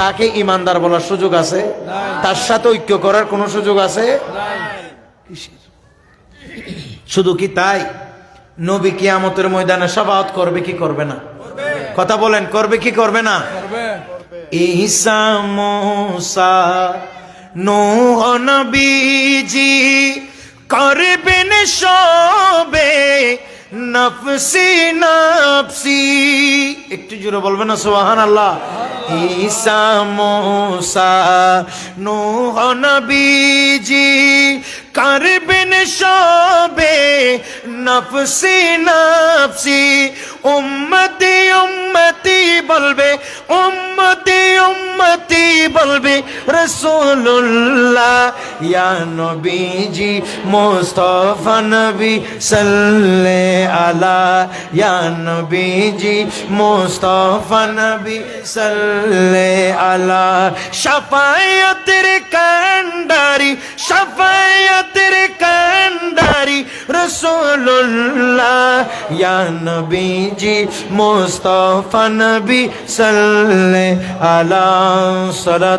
তাকে ইমানদার বলার সুযোগ আছে? তার সাথে ঐক্য করার কোনো সুযোগ আছে? শুধু কি তাই? নবী কিয়ামতের ময়দানে সাবাত করবে কি করবে না? কথা বলেন, করবে কি করবে না? ঈসা মোসা, নূহ নবীজি করবেন সবে নফসি নফসি। একটু জোরে বলবেন সোহান আল্লাহ ঈসা, মোসা, নূহ, নবীজি, করবেন সবে, নফসি নফসি, উম্মতি উম্মতি বলবে, উম্মতি উম্মতি বলবে রসুল্লাহ ইয়া নবীজি, মুস্তফা নবী, সাল্লে আলা। ইয়া নবীজি, মুস্তফা নবী, সাল্লে আলা। শাফায়াতের কান্ডারি শাফায়াতের কান্ডারি রসুল্লাহ ইয়া নবীজি, মুস্তফা নবী, সাল্লে আলা। সালাত